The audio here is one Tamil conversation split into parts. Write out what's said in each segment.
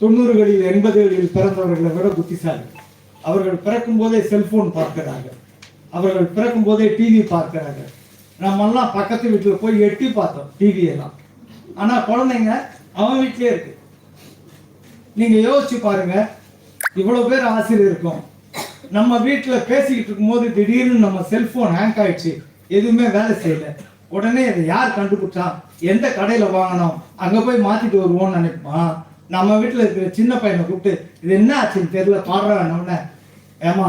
தொண்ணூறுகளில் எண்பதுகளில் பிறந்தவர்களை விட புத்திசாலி. அவர்கள் பிறக்கும் போதே செல்போன் பார்க்கிறார்கள் அவர்கள் பிறக்கும் போதே டிவி பார்க்கிறார்கள் நம்மெல்லாம் பக்கத்து வீட்டில் போய் எட்டி பார்த்தோம் டிவி எல்லாம். குழந்தைங்க அவன் வீட்டிலே இருக்கு. நீங்க யோசிச்சு பாருங்க. இவ்வளோ பேர் ஆசிரியர் இருக்கும். நம்ம வீட்டில் பேசிக்கிட்டு இருக்கும்போது திடீர்னு நம்ம செல்போன் ஹேங் ஆயிடுச்சு. எதுவுமே வேலை செய்யல. உடனே இதை யார் கண்டுபிடிச்சான்? எந்த கடையில் வாங்கினோம்? அங்கே போய் மாற்றிட்டு வருவோம்னு நினைப்பான். நம்ம வீட்டில் இருக்கிற சின்ன பையனை கூப்பிட்டு இது என்ன ஆச்சுன்னு தெரியல பாடுறான்னு ஏமா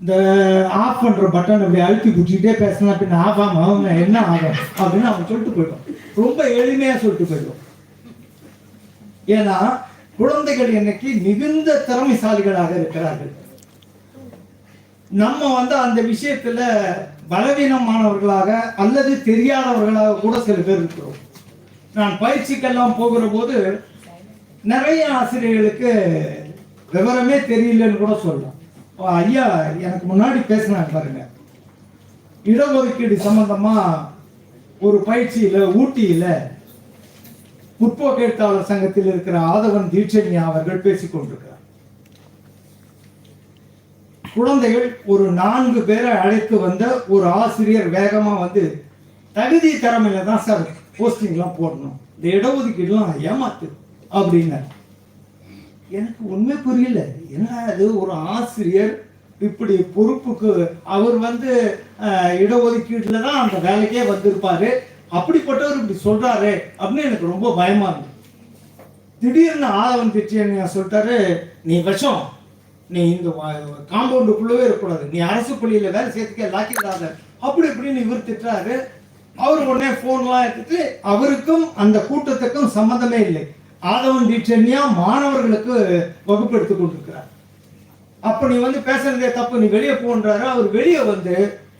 இந்த ஆஃப் பண்ற பட்டன் அப்படி அழுத்தி குடிச்சிக்கிட்டே பேசினா பின்ன ஆஃப் ஆகும்? என்ன ஆகும்? அப்படின்னு அவன் சொல்லிட்டு போயிடும் ரொம்ப எளிமையா சொல்லிட்டு போயிடும் ஏன்னா குழந்தைகள் இன்னைக்கு மிகுந்த திறமைசாலிகளாக இருக்கிறார்கள். நம்ம வந்து அந்த விஷயத்துல பலவீனமானவர்களாக அல்லது தெரியாதவர்களாக கூட சில பேர் இருக்கிறோம். நான் பயிற்சிக்கெல்லாம் போகிற போது நிறைய ஆசிரியர்களுக்கு விவரமே தெரியலன்னு கூட சொல்லலாம். ஐயா எனக்கு முன்னாடி பேசினாங்க பாருங்க. இடஒதுக்கீடு சம்பந்தமா ஒரு பயிற்சியில ஊட்டியில முற்போக்கு சங்கத்தில் இருக்கிற ஆதவன் தீட்சண்யா அவர்கள் பேசிக் கொண்டிருக்கிறார் குழந்தைகள் ஒரு நான்கு பேரை அழைத்து வந்த ஒரு ஆசிரியர் வேகமா வந்து தகுதி திறமையில தான் சார் போஸ்டிங்லாம் போடணும். இந்த இடஒதுக்கீடுலாம் ஏமாத்து அப்படின்னார் எனக்கு ஒன்றுமே புரியல. என்ன அது? ஒரு ஆசிரியர் இப்படி பொறுப்புக்கு அவர் வந்து அஹ், இடஒதுக்கீட்டுல தான் அந்த வேலைக்கே வந்திருப்பாரு. அப்படிப்பட்டவர் இப்படி சொல்றாரு அப்படின்னு எனக்கு ரொம்ப பயமா இருந்தது திடீர்னு ஆதவன் திட்டியன் சொல்லிட்டாரு நீ விஷம் நீ இந்த காம்பவுண்டுக்குள்ளவே இருக்கக்கூடாது. நீ அரசு பள்ளியில வேலை சேர்த்துக்க லாக்கிடாத அப்படி இப்படின்னு இவர் திட்டுறாரு. அவர் உடனே ஃபோன்லாம் எடுத்துட்டு அவருக்கும் அந்த கூட்டத்துக்கும் சம்மந்தமே இல்லை. ஆதவன் தீட்சண்யா மாணவர்களுக்கு வகுப்பு எடுத்துக் கொண்டிருக்கிறார். அப்ப நீ வந்து பேசுறதே தப்பு நீ வெளியே போன்றாரு. அவர் வெளியே வந்து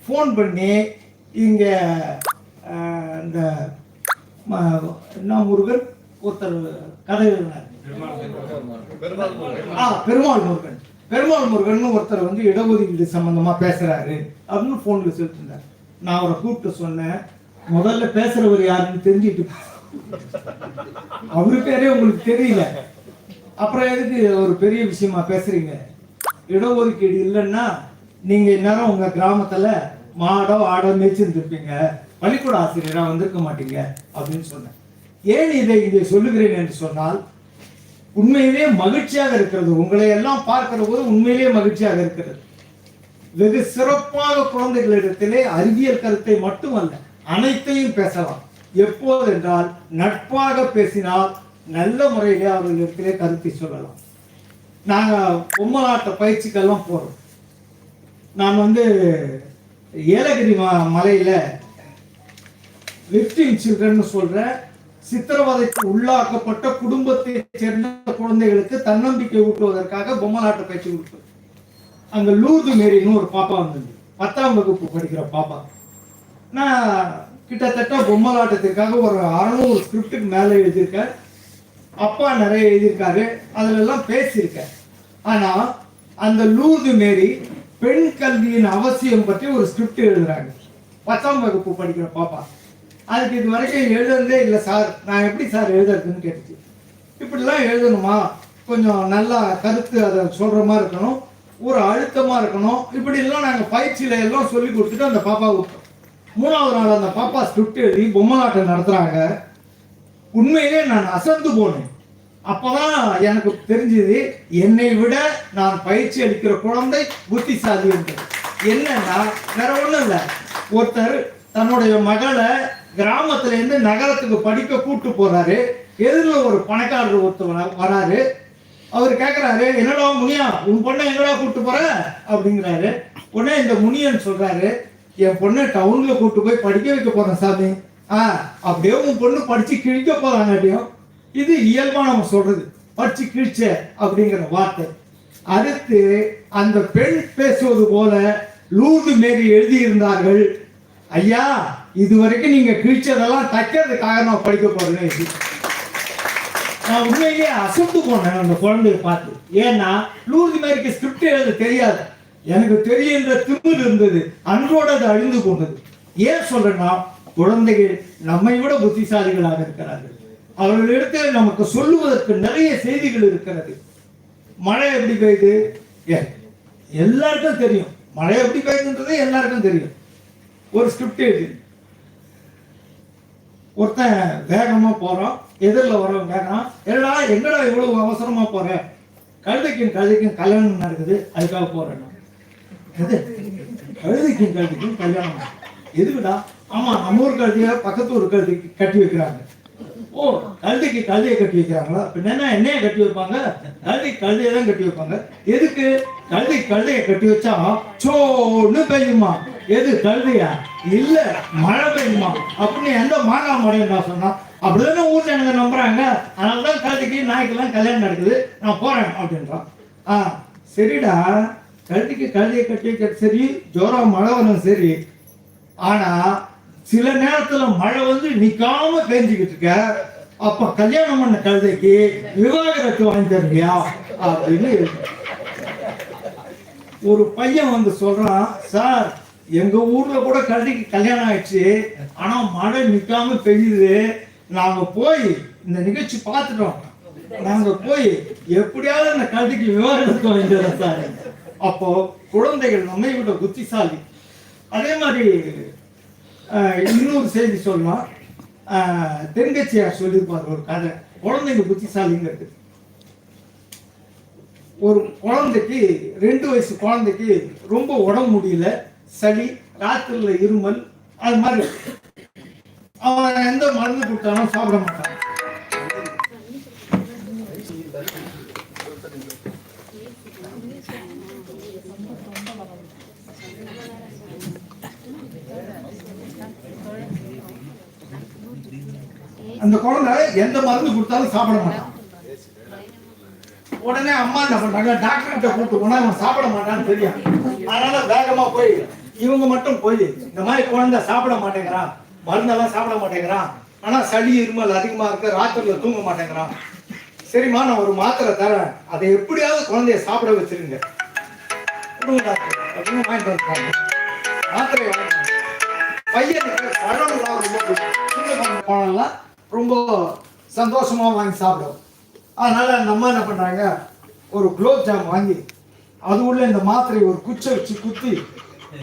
ஃபோன் பண்ணி இங்க இந்த என்ன முருகன் ஒருத்தர் கதை எழுதினார். ஆ பெருமாள் முருகன். பெருமாள் முருகன் ஒருத்தர் வந்து இடஒதுக்கீடு சம்பந்தமா பேசுறாரு அப்படின்னு போன்ல சொல்லிட்டு நான் அவரை கூப்பிட்டு சொன்னேன். முதல்ல பேசுறவர் யாருன்னு தெரிஞ்சுட்டு அவரு பேரே உங்களுக்கு தெரியல. அப்புறம் எதுக்கு ஒரு பெரிய விஷயமா பேசுறீங்க? இடஒதுக்கீடு இல்லைன்னா நீங்க இந்நேரம் உங்க கிராமத்துல மாடோ ஆடோ மேய்ச்சிருந்துருப்பீங்க. பள்ளிக்கூட ஆசிரியரா வந்திருக்க மாட்டீங்க அப்படின்னு சொன்னேன். ஏன் இதை இதை சொல்லுகிறேன் என்று சொன்னால் உண்மையிலே மகிழ்ச்சியாக இருக்கிறது. உங்களை எல்லாம் பார்க்கிற போது உண்மையிலே மகிழ்ச்சியாக இருக்கிறது. வெகு சிறப்பாக குழந்தைகளிடத்திலே அறிவியல் கருத்தை மட்டுமல்ல அனைத்தையும் பேசலாம். எப்போது என்றால் நட்பாக பேசினால் நல்ல முறையிலே அவர்களிடத்திலே கருத்தை சொல்லலாம். நாங்கள் பொம்மலாட்ட பயிற்சிக்கெல்லாம் போகிறோம் நான் வந்து ஏலகிரி ம- மலையில் விக்டிம் சில்ட்ரன் சொல்கிற சித்திரவதைக்கு உள்ளாக்கப்பட்ட குடும்பத்தை சேர்ந்த குழந்தைகளுக்கு தன்னம்பிக்கை ஊட்டுவதற்காக பொம்மலாட்ட பயிற்சி கொடுப்பது அங்கே லூர்து மேரின்னு ஒரு பாப்பா வந்தது பத்தாம் வகுப்பு படிக்கிற பாப்பா. நான் கிட்டத்தட்ட பொம்மலாட்டத்திற்காக ஒரு அறநூறு ஸ்கிரிப்டுக்கு மேலே எழுதியிருக்கேன் அப்பா நிறைய எழுதியிருக்காரு. அதிலெல்லாம் பேசியிருக்கேன் அந்த லூர்து மேரி பெண் கல்வியின் அவசியம் பற்றி ஒரு ஸ்கிரிப்ட் எழுதுறாங்க. பத்தாம் வகுப்பு படிக்கிற பாப்பா. அதுக்கு இது வரைக்கும் எழுதுறதே இல்லை சார். நான் எப்படி சார் எழுதுறதுன்னு கேட்டுச்சு. இப்படிலாம் எழுதணுமா? கொஞ்சம் நல்லா கருத்து அதை சொல்கிற மாதிரி இருக்கணும். ஒரு அழுத்தமாக இருக்கணும். இப்படிலாம் நாங்கள் பயிற்சியில எல்லாம் சொல்லி கொடுத்துட்டு அந்த பாப்பா விட்டோம். மூணாவது நாள் அந்த பாப்பா ஸ்கிரிப்ட் எழுதி பொம்மலாட்டம் நடத்துறாங்க. உண்மையிலே நான் அசந்து போனேன். அப்பதான் எனக்கு தெரிஞ்சது என்னை விட நான் பயிற்சி அளிக்கிற குழந்தை புத்திசாலி என்று. என்னன்னா வேற ஒண்ணும் இல்லை. ஒருத்தர் தன்னுடைய மகளை கிராமத்துல இருந்து நகரத்துக்கு படிக்க கூட்டு போறாரு. எதிரில் ஒரு பணக்காரர் ஒருத்தர் வராரு. அவர் கேட்குறாரு என்னடா முனியா உன் பொண்ணை எங்கடா கூப்பிட்டு போற? அப்படிங்கிறாரு. உடனே இந்த முனியன் சொல்றாரு என் பொண்ணை டவுன்ல கூட்டு போய் படிக்க வைக்க போறேன் சாமி. ஆ அப்படியே உன் பொண்ணு படிச்சு கிழிக்க போறாங்கடியும் இது இயல்பா நம்ம சொல்றது. படிச்சு கிழிச்ச அப்படிங்கிற வார்த்தை. அடுத்து அந்த பெண் பேசுவது போல லூர்து மேரி எழுதியிருந்தார்கள். ஐயா இதுவரைக்கும் நீங்க கிழிச்சதெல்லாம் தைக்கிறதுக்காக நான் படிக்க போறேன்னு நான் உண்மையிலேயே அசந்து போனேன் அந்த குழந்தைய பார்த்து. ஏன்னா லூர்து மேரிக்கு ஸ்கிரிப்ட் எழுத தெரியாது. எனக்கு தெரியுன்ற திமிர் இருந்தது. அன்றோடு அது அழிந்து கொண்டது ஏன் சொல்றேன்னா குழந்தைகள் நம்மை விட புத்திசாலிகளாக இருக்கிறார்கள். அவர்களிடத்தில் நமக்கு சொல்லுவதற்கு நிறைய செய்திகள் இருக்கிறது. மழை எப்படி பெய்யுது? ஏ, எல்லாருக்கும் தெரியும். மழை எப்படி பெய்யுதுன்றது எல்லாருக்கும் தெரியும். ஒரு ஸ்கிரிப்ட் எழுதி. ஒருத்தன் வேகமா போறான் எதிரில் வரவன் வேகம் எல்லாம் எங்கடா இவ்வளவு அவசரமா போற? கழுதைக்கும் கழுதைக்கும் கல்யாணம் நடக்குது அதுக்காக போறேன் நான். கழுதைக்கும் கழுதிக்கும் கல்யாணம். எதுக்குடா? ஆமா நம்ம ஊர் கழுதிய பக்கத்து ஊர் கழுதைக்கு கட்டி வைக்கிறாங்க. ஓ கழுதைக்கு கழுதையை கட்டி வைக்கிறாங்களா? பின்ன என்ன என்னைய கட்டி வைப்பாங்க? கழுதை கழுதையை தான் கட்டி வைப்பாங்க. எதுக்கு? கழுதை கழுதையை கட்டி வச்சா சோன்னு பெய்யுமா? எது கழுதையா? இல்ல மழை பெய்யுமா? அப்படின்னு எந்த மாங்கா மழையும் சொன்னா அப்படிதானே ஊர்ல எனக்கு நம்புறாங்க. அதனாலதான் கழுதைக்கு நாய்க்கெல்லாம் கல்யாணம் நடக்குது. நான் போறேன் அப்படின்றான். ஆ சரிடா. கழுதிக்கு கழுதையை கட்டி வைக்கிறது சரி ஜோரம் மழை வரும் சரி ஆனா சில நேரத்துல மழை வந்து நிக்காம பெஞ்சுக்கிட்டு இருக்க. அப்ப கல்யாணம் பண்ண கழுதைக்கு விவாகரத்து வாங்கி தருவியா அப்படின்னு ஒரு பையன் வந்து சொல்றான் சார் எங்க ஊர்ல கூட கழுதைக்கு கல்யாணம் ஆயிடுச்சு ஆனா மழை நிக்காம பெய்யுது. நாங்க போய் இந்த நிகழ்ச்சி பார்த்துட்டோம். நாங்க போய் எப்படியாவது அந்த கழுதைக்கு விவாகரத்து வாங்கி தரோம் சார். அப்போ குழந்தைகள் நம்மை விட புத்திசாலி. அதே மாதிரி ஆஹ், இன்னொரு செய்தி சொல்லலாம். தென்கட்சியார் சொல்லியிருப்பார் ஒரு கதை. குழந்தைங்க புத்திசாலிங்கிறது. ஒரு குழந்தைக்கு ரெண்டு வயசு குழந்தைக்கு ரொம்ப உடம்பு முடியல சளி ராத்திரில இருமல் அது மாதிரி. அவன் எந்த மருந்து கொடுத்தாலும் சாப்பிட மாட்டான். அந்த குழந்தை எந்த மருந்து கொடுத்தாலும் சாப்பிட மாட்டான். உடனே அம்மா என்ன பண்றாங்க டாக்டர் கிட்ட கூப்பிட்டு போனா அவன் சாப்பிட மாட்டான்னு தெரியும் அதனால வேகமா போய் இவங்க மட்டும் போய் இந்த மாதிரி குழந்தை சாப்பிட மாட்டேங்கிறான். மருந்தெல்லாம் சாப்பிட மாட்டேங்கிறான். ஆனா சளி இருமல் அதிகமா இருக்கு ராத்திரில தூங்க மாட்டேங்கிறான். சரிம்மா நான் ஒரு மாத்திரை தரேன். அதை எப்படியாவது குழந்தைய சாப்பிட வச்சிருங்க. டாக்டர் அப்படின்னு வாங்கிட்டு வந்துட்டாங்க. மாத்திரை பையனுக்கு பழம்லாம் ரொம்ப பிடிக்கும் சின்ன பழம் பழம்லாம் ரொம்ப சந்தோஷமாக வாங்கி சாப்பிடும். அதனால அந்த அம்மா என்ன பண்ணுறாங்க ஒரு குலோப் ஜாம் வாங்கி அது உள்ள இந்த மாத்திரை ஒரு குச்சை வச்சு குத்தி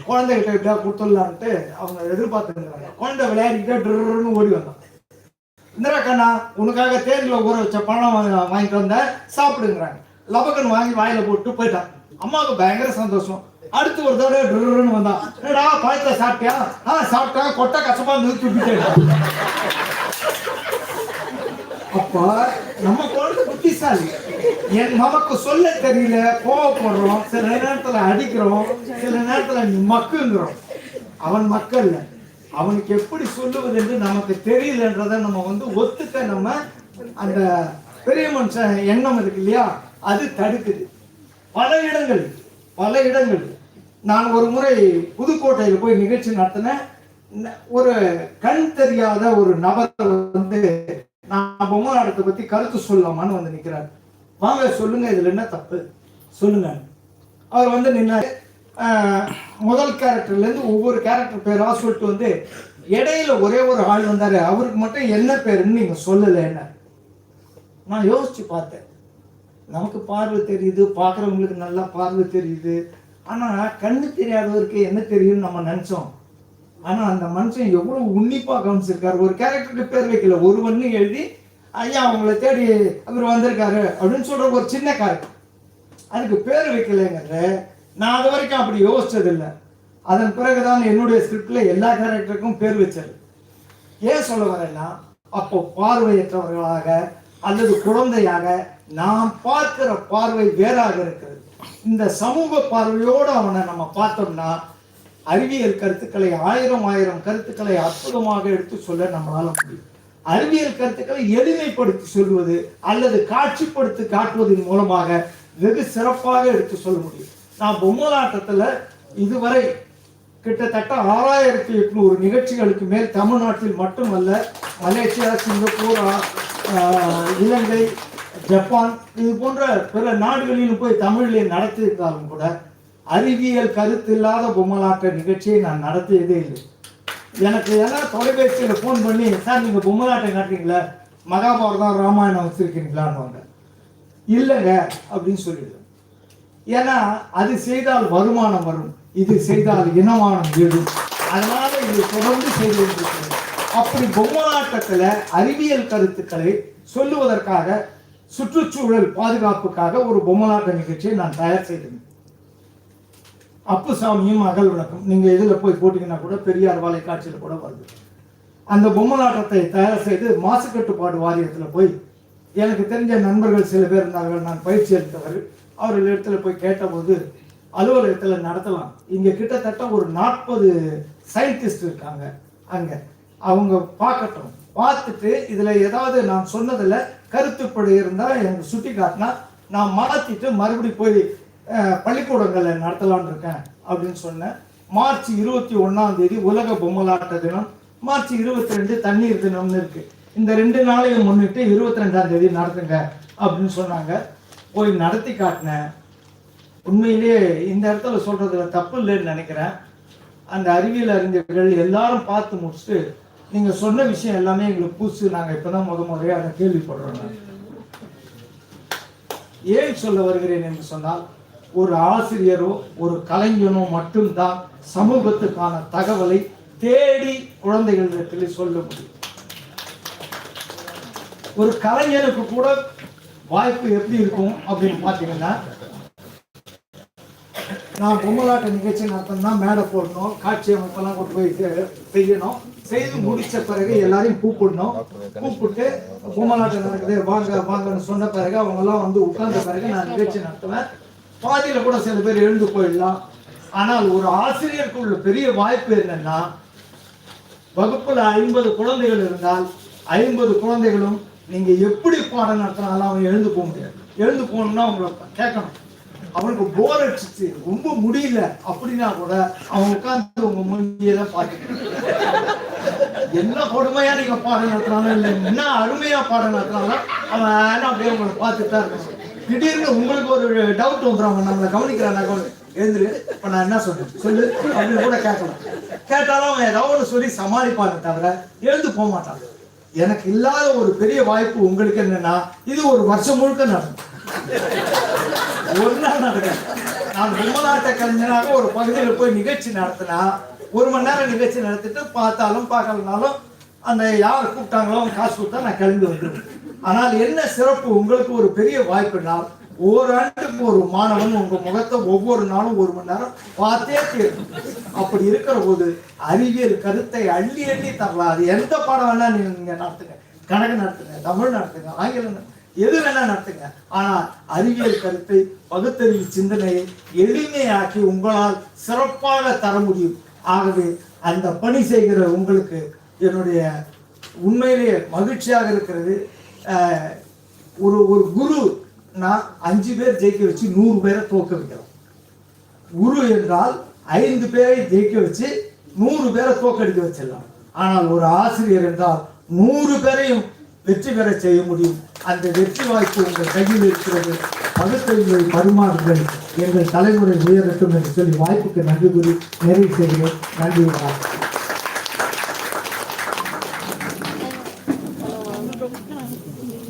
குழந்தைகிட்ட எப்படியா கொடுத்துடலான்ட்டு அவங்க எதிர்பார்த்துருந்தாங்க குழந்தை விளையாடிக்கிட்டே ட்ருன்னு ஓடி வந்தான். இந்திரா கண்ணா உனக்காக தேனில் ஊற வச்ச பழம் வாங்க- வாங்கிட்டு வந்தேன் சாப்பிடுங்கிறாங்க. லபக்கன் வாங்கி வாயில போட்டு போயிட்டான். அம்மாவுக்கு பயங்கர சந்தோஷம். அடுத்து ஒரு தடவை ட்ருன்னு வந்தான். என்னடா பழத்தை சாப்பிட்டியா? ஆ சாப்பிட்டா கொட்டை கசப்பா நிறுத்தி விட்டுட்டேன் அப்ப நம்ம குழந்தை புத்திசாலி. என் நமக்கு சொல்ல தெரியல கோவப்படுறோம். சில நேரத்துல அடிக்கிறோம் சில நேரத்துல மக்குங்கிறோம். அவன் மக்கள் அவனுக்கு எப்படி சொல்லுவது என்று நமக்கு தெரியலன்றதை நம்ம வந்து ஒத்துக்க நம்ம அந்த பெரிய மனுஷன் எண்ணம் இருக்கு இல்லையா? அது தடுக்குது. பல இடங்கள் பல இடங்கள். நான் ஒரு முறை புதுக்கோட்டையில் போய் நிகழ்ச்சி நடத்தினேன். ஒரு கண் தெரியாத ஒரு நபர் வந்து நான் பொம்மலாட்டத்தை பத்தி கருத்து சொல்லலாமான்னு வந்து நிக்கிறார். வாங்க சொல்லுங்க இதுல என்ன தப்பு? சொல்லுங்க. அவர் வந்து நின்னாரு. முதல் கேரக்டர்ல இருந்து ஒவ்வொரு கேரக்டர் பேரா சொல்லிட்டு வந்து இடையில ஒரே ஒரு ஆள் வந்தாரு. அவருக்கு மட்டும் என்ன பேருன்னு நீங்க சொல்லல என்ன நான் யோசிச்சு பார்த்தேன். நமக்கு பார்வை தெரியுது பார்க்குறவங்களுக்கு நல்லா பார்வை தெரியுது. ஆனா கண்ணு தெரியாதவருக்கு என்ன தெரியும்னு நம்ம நினைச்சோம்? ஆனா அந்த மனுஷன் எவ்வளவு உன்னிப்பா கவனிச்சிருக்காரு? ஒரு கேரக்டருக்கு பேர் வைக்கல. ஒருவன்னு எழுதி ஐயா அவங்கள தேடி அவர் வந்திருக்காரு அப்படின்னு சொல்ற ஒரு சின்ன கேரக்டர் அதுக்கு பேர் வைக்கலைங்கிறத நான் அது வரைக்கும் அப்படி யோசிச்சதில்லை. அதன் பிறகுதான் என்னுடைய ஸ்கிரிப்ட்ல எல்லா கேரக்டருக்கும் பேர் வச்சது. ஏன் சொல்ல வரேன்னா அப்போ பார்வையற்றவர்களாக அல்லது குழந்தையாக நாம் பார்க்கிற பார்வை வேறாக இருக்கிறது. இந்த சமூக பார்வையோடு அவனை நம்ம பார்த்தோம்னா அறிவியல் கருத்துக்களை ஆயிரம் ஆயிரம் கருத்துக்களை அற்புதமாக எடுத்து சொல்ல நம்மளால முடியும். அறிவியல் கருத்துக்களை எளிமைப்படுத்தி சொல்வது அல்லது காட்சிப்படுத்தி காட்டுவதன் மூலமாக வெகு சிறப்பாக எடுத்து சொல்ல முடியும். நான் பொம்மலாட்டத்தில் இதுவரை கிட்டத்தட்ட ஆறாயிரத்தி எட்நூறு நிகழ்ச்சிகளுக்கு மேல் தமிழ்நாட்டில் மட்டுமல்ல மலேசியா சிங்கப்பூர் இலங்கை ஜப்பான் இது போன்ற பிற நாடுகளிலும் போய் தமிழிலே நடத்தியிருந்தாலும் கூட அறிவியல் கருத்து இல்லாத பொம்மலாட்ட நிகழ்ச்சியை நான் நடத்தியதே இல்லை. எனக்கு எல்லாம் தொலைபேசியில் ஃபோன் பண்ணி சார் நீங்கள் பொம்மலாட்டம் காட்டுறீங்களா மகாபாரதம் ராமாயணம் வச்சிருக்கீங்களான்னு இல்லைங்க அப்படின்னு சொல்லிடுவேன் ஏன்னா அது செய்தால் வருமானம் வரும் இது செய்தால் இனமானம் எழும் அதனால இது தொடர்ந்து செய்து கொண்டிருக்கிறது. அப்படி பொம்மலாட்டத்தில் அறிவியல் கருத்துக்களை சொல்லுவதற்காக சுற்றுச்சூழல் பாதுகாப்புக்காக ஒரு பொம்மலாட்ட நிகழ்ச்சியை நான் தயார் செய்திருந்தேன் அப்புசாமியும் அகல் விளக்கம் நீங்கள் இதில் போய் போட்டிங்கன்னா கூட பெரியார் வாழை காட்சியில் கூட வருது. அந்த பொம்மலாட்டத்தை தயார் செய்து மாசு கட்டுப்பாடு வாரியத்தில் போய் எனக்கு தெரிஞ்ச நண்பர்கள் சில பேர் இருந்தார்கள் நான் பயிற்சி எடுத்தவர்கள் அவர்கள் இடத்துல போய் கேட்டபோது அலுவலகத்தில் நடத்தலாம். இங்கே கிட்டத்தட்ட ஒரு நாற்பது சயின்டிஸ்ட் இருக்காங்க அங்கே. அவங்க பார்க்கட்டும். பார்த்துட்டு இதில் ஏதாவது நான் சொன்னதில் கருத்துப்படி இருந்தால் எனக்கு சுட்டி காட்டினா நான் மாத்திட்டு மறுபடியும் போய் பள்ளிக்கூடங்களை நடத்தலான்னு இருக்கேன் அப்படின்னு சொன்னேன். மார்ச் இருபத்தி ஒன்றாம் தேதி உலக பொம்மலாட்ட தினம். மார்ச் இருபத்தி ரெண்டு தண்ணீர் தினம்னு இருக்கு. இந்த ரெண்டு நாளையும் முன்னிட்டு இருபத்தி ரெண்டாம் தேதி நடத்துங்க அப்படின்னு சொன்னாங்க. போய் நடத்தி காட்டினேன். உண்மையிலேயே இந்த இடத்துல சொல்றதுல தப்பு இல்லைன்னு நினைக்கிறேன். அந்த அறிவியல் அறிஞர்கள் எல்லாரும் பார்த்து முடிச்சுட்டு நீங்க சொன்ன விஷயம் எல்லாமே எங்களுக்கு புதுசு. நாங்க இப்பதான் முத முறையாக அதை கேள்விப்படுறோம். ஏன் சொல்ல வருகிறேன் என்று சொன்னால் ஒரு ஆசிரியரோ ஒரு கலைஞனோ மட்டும்தான் சமூகத்துக்கான தகவலை தேடி குழந்தைகளிடத்தில் சொல்ல முடியும். ஒரு கலைஞனுக்கு கூட வாய்ப்பு எப்படி இருக்கும் அப்படின்னு பார்த்தீங்கன்னா நான் பொம்மலாட்ட நிகழ்ச்சி நடத்தணும்னா மேடை போடணும் காட்சி அமைப்பெல்லாம் கொண்டு போய் செய்யணும். செய்து முடிச்ச பிறகு எல்லாரையும் கூப்பிடணும். கூப்பிட்டு பொம்மலாட்டம் நடக்குது வாங்க வாங்கன்னு சொன்ன பிறகு அவங்க எல்லாம் வந்து உட்கார்ந்த பிறகு நான் நிகழ்ச்சி நடத்துவேன். பாதியில் கூட சில பேர் எழுந்து போயிடலாம். ஆனால் ஒரு ஆசிரியருக்கு உள்ள பெரிய வாய்ப்பு என்னன்னா வகுப்பில் ஐம்பது குழந்தைகள் இருந்தால் ஐம்பது குழந்தைகளும் நீங்கள் எப்படி பாடம் நடத்தினாலும் அவன் எழுந்து போக முடியாது. எழுந்து போகணும்னா அவங்கள கேட்கணும். அவனுக்கு போர் அடிச்சிச்சு ரொம்ப முடியல அப்படின்னா கூட அவன் உட்காந்து உங்க மூஞ்சியெல்லாம் பார்த்துட்டு என்ன கொடுமையா நீங்க பாடம் நடத்தினாலும் இல்லை என்ன அருமையா பாடம் நடத்தினாலும் அவன் அப்படியே உங்களை பார்த்துட்டு தான் இருக்கணும். திடீர்னு உங்களுக்கு ஒரு டவுட் வந்துடும் அவங்க நம்மளை கவனிக்கிறான் எழுந்துரு. இப்ப நான் என்ன சொல்றேன் சொல்லு. அப்படின்னு கூட கேட்கலாம். கேட்டாலும் அவன் ஏதாவது ஒன்று சொல்லி சமாளிப்பானே தவிர எழுந்து போக மாட்டான். எனக்கு இல்லாத ஒரு பெரிய வாய்ப்பு உங்களுக்கு என்னன்னா இது ஒரு வருஷம் முழுக்க நடக்கும். ஒரு நாள் நடக்கும். நான் பொம்மலாட்ட கலைஞனாக ஒரு பகுதியில் போய் நிகழ்ச்சி நடத்தினா ஒரு மணி நேரம் நிகழ்ச்சி நடத்திட்டு பார்த்தாலும் பார்க்கலனாலும் அந்த யார் கூப்பிட்டாங்களோ அவங்க காசு கொடுத்தா நான் கிளம்பி வந்துடுவேன் ஆனால் என்ன சிறப்பு? உங்களுக்கு ஒரு பெரிய வாய்ப்புனால் ஓராண்டுக்கு ஒரு மாணவன் உங்க முகத்தை ஒவ்வொரு நாளும் ஒரு மணி நேரம் பார்த்தே தீரும் அப்படி இருக்கிற போது அறிவியல் கருத்தை அள்ளி அள்ளி தரலாம். அது எந்த பாடம் வேணா நீங்க நடத்துங்க. கணக்கு நடத்துங்க தமிழ் நடத்துங்க ஆங்கிலம் எது வேணா நடத்துங்க. ஆனால் அறிவியல் கருத்தை பகுத்தறிவு சிந்தனையை எளிமையாக்கி உங்களால் சிறப்பாக தர முடியும். ஆகவே அந்த பணி செய்கிற உங்களுக்கு என்னுடைய உண்மையிலேயே மகிழ்ச்சியாக இருக்கிறது. ஒரு ஒரு குரு நான் அஞ்சு பேர் ஜெயிக்க வச்சு நூறு பேரை தோக்க வைக்கிறோம் குரு என்றால் ஐந்து பேரை ஜெயிக்க வச்சு நூறு பேரை தோக்கடிக்க வச்சிடலாம். ஆனால் ஒரு ஆசிரியர் என்றால் நூறு பேரையும் வெற்றி பெற செய்ய முடியும். அந்த வெற்றி வாய்ப்பு உங்கள் கையில் இருக்கிறது. பகுத்தறிவை பரிமாறுங்கள். எங்கள் தலைமுறை உயரட்டும் என்று சொல்லி வாய்ப்புக்கு நன்றி கூறி நிறைவு செய்கிறேன். நன்றி வணக்கம்.